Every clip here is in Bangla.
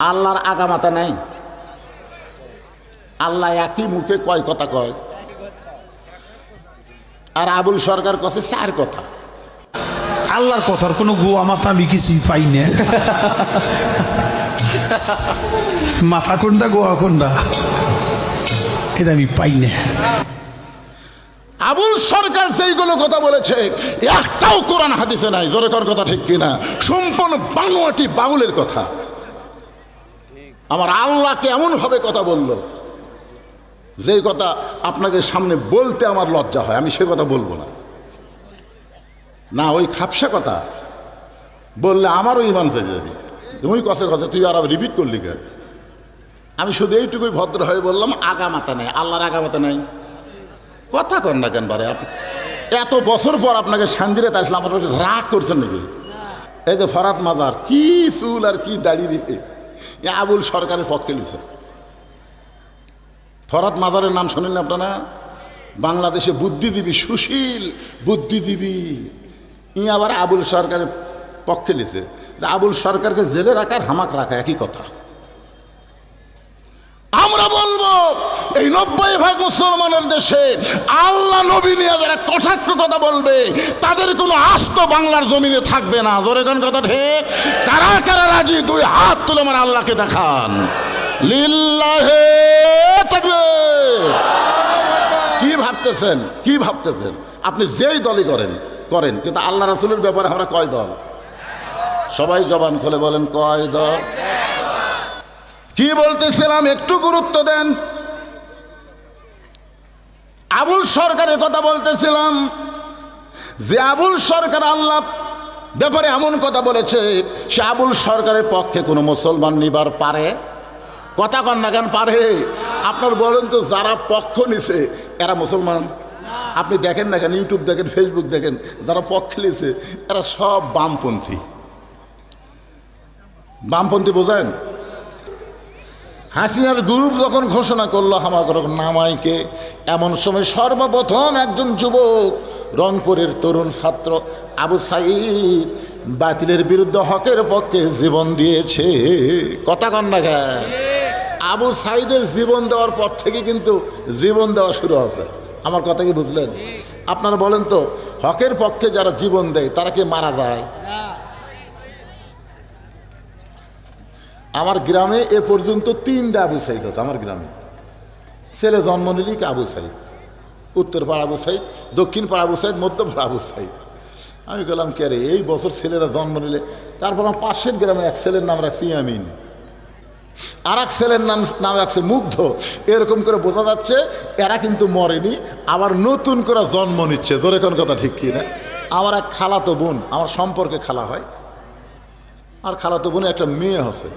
আল্লাহর আগামাতা নাই। আল্লাহ একই মুখে কয় কথা কয়। আর আবুল সরকার কাছে চার কথা। আল্লাহর কথার কোনো গোয়া মাথা আমি কিছুই পাই না। মাথা কোনটা গোয়া কোনটা? এটা আমি পাই না। আবুল সরকার সেইগুলো কথা বলেছে। একটাও কোরআন হাদিসে নাই। জোরে কর কথা ঠিক কিনা? সম্পূর্ণ বানোয়াটি বাউলের কথা। আমার আল্লাহকে এমনভাবে কথা বলল যেই কথা আপনাদের সামনে বলতে আমার লজ্জা হয়, আমি সে কথা বলব না। না, ওই খাপসা কথা, বললে আমারও ইমান থেকে যাবে। তুই কষে কষে তুই আর রিপিট করলি কেন? আমি শুধু এইটুকুই ভদ্র হয়ে বললাম, আগামাতা নাই, আল্লাহর আগামাতা নাই। কথা কর না কেন আপনি এত বছর পর আপনাকে শান্তিরে তাই আমার রাগ করছেন নাকি? এই যে ফরাত মাজার, কি চুল আর কি দাড়ি রে এ আবুল সরকারের পক্ষে লিছে ফরাত মাজারের নাম শোনেন আপনারা? বাংলাদেশে বুদ্ধিজীবী, সুশীল বুদ্ধিজীবী। ই আবার আবুল সরকারের পক্ষে লিছে আবুল সরকারকে জেলে রাখার হামাক রাখা একই কথা। আমরা বলব, এই নব্বই ভাগ মুসলমানের দেশে আল্লাহ নবী নিয়ে যারা কটাক্ষ কথা বলবে, তাদের কোনো আস্ত বাংলার জমিনে থাকবে না। জোরে কথা ঠিক? কারা রাজি দুই হাত তুলে আমার আল্লাহকে দেখান। লিল্লাহে থাকবে কি ভাবতেছেন? কি ভাবতেছেন? আপনি যেই দলই করেন করেন, কিন্তু আল্লাহ রাসুলের ব্যাপারে আমরা কয় দল? সবাই জবান খুলে বলেন, কয় দল? কি বলতেছিলাম একটু গুরুত্ব দেন। আবুল সরকারের কথা বলতেছিলাম। যে আবুল সরকার আল্লাহ ব্যাপারে এমন কথা বলেছে সে আবুল সরকারের পক্ষে কোনো মুসলমান নিবার পারে? কথা কন না কেন পারে? আপনার বলেন তো যারা পক্ষ নিছে, এরা মুসলমান? আপনি দেখেন না কেন, ইউটিউব দেখেন, ফেসবুক দেখেন, যারা পক্ষ নিছে, এরা সব বামপন্থী। বামপন্থী বোঝেন? হাসিনার গ্রুপ যখন ঘোষণা করল হামাগর নামাইকে, এমন সময় সর্বপ্রথম একজন যুবক, রংপুরের তরুণ ছাত্র আবু সাইদ, বাতিলের বিরুদ্ধে হকের পক্ষে জীবন দিয়েছে। কথা কন না আবু সাইদের জীবন দেওয়ার পর থেকে কিন্তু জীবন দেওয়া শুরু হয়েছে। আমার কথা কি বুঝলেন? আপনারা বলেন তো, হকের পক্ষে যারা জীবন দেয়, তারা কি মারা যায়? আমার গ্রামে এ পর্যন্ত তিনটা আবু সাইদ আছে, আমার গ্রামে। ছেলে জন্ম নিলি কি আবু সাইদ? উত্তর পাড়া আবু সাইদ, দক্ষিণ পাড়া আবু সাইদ, মধ্য পাড়া আবু সাইদ। আমি গেলাম কে রে, এই বছর ছেলেরা জন্ম নিলে? তারপর আমার পাশের গ্রামে এক ছেলের নাম রাখছি আমিন। আর এক ছেলের নাম নাম রাখছে মুগ্ধ। এরকম করে বোঝা যাচ্ছে, এরা কিন্তু মরেনি, আবার নতুন করে জন্ম নিচ্ছে। তোর এখন কথা ঠিক কি না আমার এক খালাতো বোন, আমার সম্পর্কে খালা হয়। আর খালাতো বোনে একটা মেয়ে হসে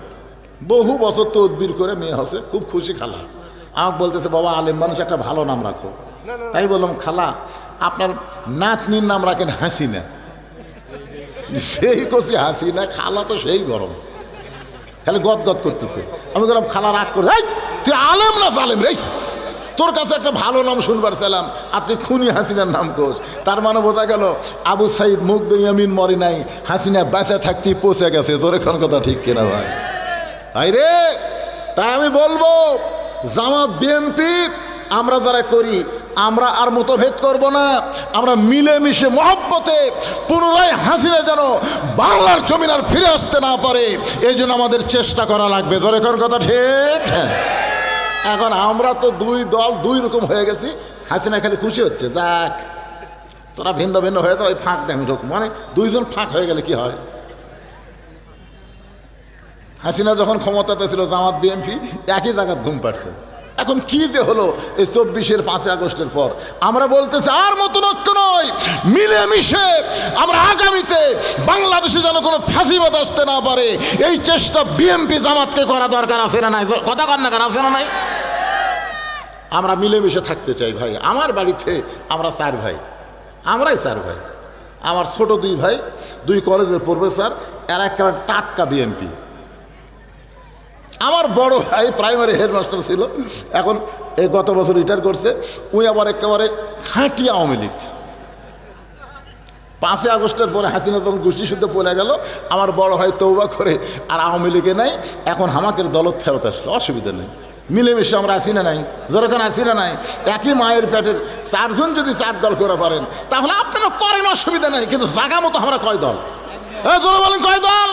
বহু বছর তো উদ্বির করে মেয়ে হসে খুব খুশি খালা। আমাকে বলতেছে বাবা আলেম মানুষ একটা ভালো নাম রাখো। তাই বললাম খালা আপনার নাতনির নাম রাখেন হাসিনা। সেই কষি হাসিনা খালা তো সেই গরম। খালি গদ গদ করতেছে। আমি বললাম খালা রাগ করে "এই, তুই আলেম না জালেম রে? তোর কাছে একটা ভালো নাম শুনবার চাইলাম আর তুই খুনি হাসিনার নাম কোষ তার মানে বোঝা গেল আবু সাইদ মুগ্ধ ইয়ামিন মরে নাই হাসিনা বেঁচে থাকতেই পচে গেছে। তোর এখন কথা ঠিক কিনা ভাই? ভাই রে তাই আমি বলব, জামাত, বিএনপি, আমরা যারা করি, আমরা আর মতভেদ করব না। আমরা মিলেমিশে, মহব্বতে, পুনরায় হাসিনা যেন বাংলার জমিন আর ফিরে আসতে না পারে, এই জন্য আমাদের চেষ্টা করা লাগবে। ধরে কোন কথা ঠিক? হ্যাঁ। এখন আমরা তো দুই দল দুই রকম হয়ে গেছি, হাসিনা খালি খুশি হচ্ছে। যাক, তোরা ভিন্ন ভিন্ন হয়ে তো ওই ফাঁক ঢুক মানে দুইজন ফাঁক হয়ে গেলে কি হয়? হাসিনা যখন ক্ষমতাতে ছিল, জামাত বিএনপি একই জায়গায় ঘুম পাচ্ছে এখন কি যে হলো এই চব্বিশের পাঁচই আগস্টের পর? আমরা বলতেছি আর মতন ঐক্য নয়, মিলেমিশে আমরা আগামীতে বাংলাদেশে যেন কোনো ফাঁসিবাদ আসতে না পারে। এই চেষ্টা বিএনপি জামাতকে করা দরকার আছে না নাই? কথা কর না কেন, আছে না নাই? আমরা মিলেমিশে থাকতে চাই ভাই। আমার বাড়িতে আমরা চার ভাই। আমরাই চার ভাই। আমার ছোট দুই ভাই, দুই কলেজের প্রফেসর, এরা একেবারে টাটকা বিএনপি আমার বড় ভাই প্রাইমারি হেডমাস্টার ছিল। এখন এই গত বছর রিটায়ার করছে। উই আবার একেবারে খাঁটি আওয়ামী লীগ। পাঁচই আগস্টের পরে হাসিনা তখন গোষ্ঠী শুদ্ধ পড়ে গেল। আমার বড় ভাই তৌবা করে আর আওয়ামী লীগে নাই। এখন হামাকের দলত ফেরত আসলো। অসুবিধা নেই। মিলেমিশে আমরা আসি না নাই। যেরকম আসি না নাই, একই মায়ের পেটের চারজন যদি চার দল করে পারেন, তাহলে আপনারা করেন অসুবিধা নেই। কিন্তু জাগা মতো আমরা কয় দল? জোরে বলেন, কয় দল?